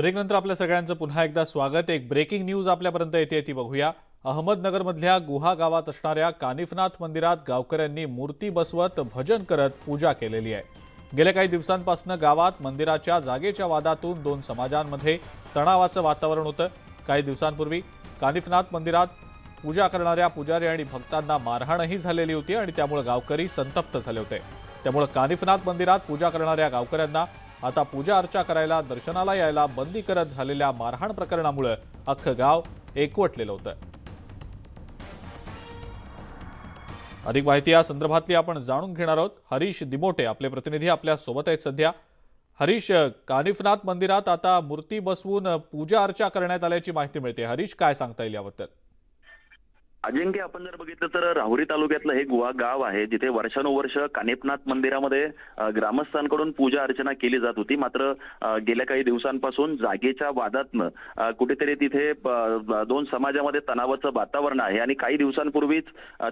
ब्रेकनंतर आपल्या सगळ्यांचं पुन्हा एकदा स्वागत. एक ब्रेकिंग न्यूज आपल्यापर्यंत येते ती बघूया. अहमदनगरमधल्या गुहा गावात असणाऱ्या कानिफनाथ मंदिरात गावकऱ्यांनी मूर्ती बसवत भजन करत पूजा केलेली आहे. गेल्या काही दिवसांपासून गावात मंदिराच्या जागेच्या वादातून दोन समाजांमध्ये तणावाचं वातावरण होतं. काही दिवसांपूर्वी कानिफनाथ मंदिरात पूजा करणाऱ्या पुजारी आणि भक्तांना मारहाणही झालेली होती आणि त्यामुळे गावकरी संतप्त झाले होते. त्यामुळे कानिफनाथ मंदिरात पूजा करणाऱ्या गावकऱ्यांना आता पूजा अर्चा करायला दर्शनाला यायला बंदी करत झालेल्या मारहाण प्रकरणामुळे अख्खं गाव एकवटलेलं होतं. अधिक माहिती या संदर्भातली आपण जाणून घेणार आहोत. हरीश दिमोटे आपले प्रतिनिधी आपल्यासोबत आहेत सध्या. हरीश कानिफनाथ मंदिरात आता मूर्ती बसवून पूजा अर्चा करण्यात आल्याची माहिती मिळते. हरीश काय सांगता येईल याबद्दल? अजिंक्य आपण जर बघितलं तर राहुरी तालुक्यातलं हे गुवा गाव आहे जिथे वर्षानुवर्ष कानेपनाथ मंदिरामध्ये ग्रामस्थांकडून पूजा अर्चना केली जात होती. मात्र गेल्या काही दिवसांपासून जागेच्या वादातनं कुठेतरी तिथे दोन समाजामध्ये तणावाचं वातावरण आहे आणि काही दिवसांपूर्वीच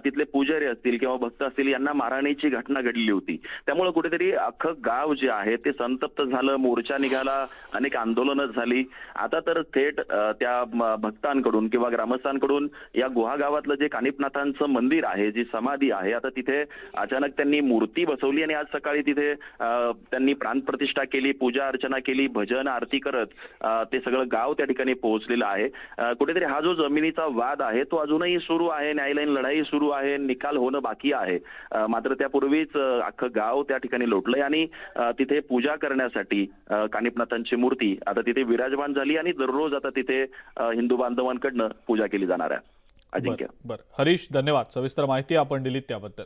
तिथले पुजारी असतील किंवा भक्त असतील यांना मारहाणीची घटना घडली होती. त्यामुळे कुठेतरी अख्खं गाव जे आहे ते संतप्त झालं मोर्चा निघाला अनेक आंदोलनं झाली. आता तर थेट त्या भक्तांकडून किंवा ग्रामस्थांकडून या गुहा औरंगाबादलं जे कानिपनाथांचं मंदिर आहे जी समाधी आहे आता तिथे अचानक त्यांनी मूर्ती बसवली आणि आज सकाळी तिथे त्यांनी त्यांनी प्राणप्रतिष्ठा केली पूजा अर्चना केली भजन आरती करत ते सगळं गाव त्या ठिकाणी पोहोचलेलं आहे. कुठेतरी हा जो जमिनीचा वाद आहे तो अजूनही सुरू आहे न्यायालयीन लढाई सुरू आहे निकाल होणं बाकी आहे. मात्र त्यापूर्वीच अख्खं गाव त्या ठिकाणी लोटलंय आणि तिथे पूजा करण्यासाठी कानिपनाथांची मूर्ती आता तिथे विराजमान झाली आणि दररोज आता तिथे हिंदू बांधवांकडनं पूजा केली जाणार आहे. अजिंक्य बरं बरं. हरीश धन्यवाद. सविस्तर माहिती आपण दिलीत त्याबद्दल.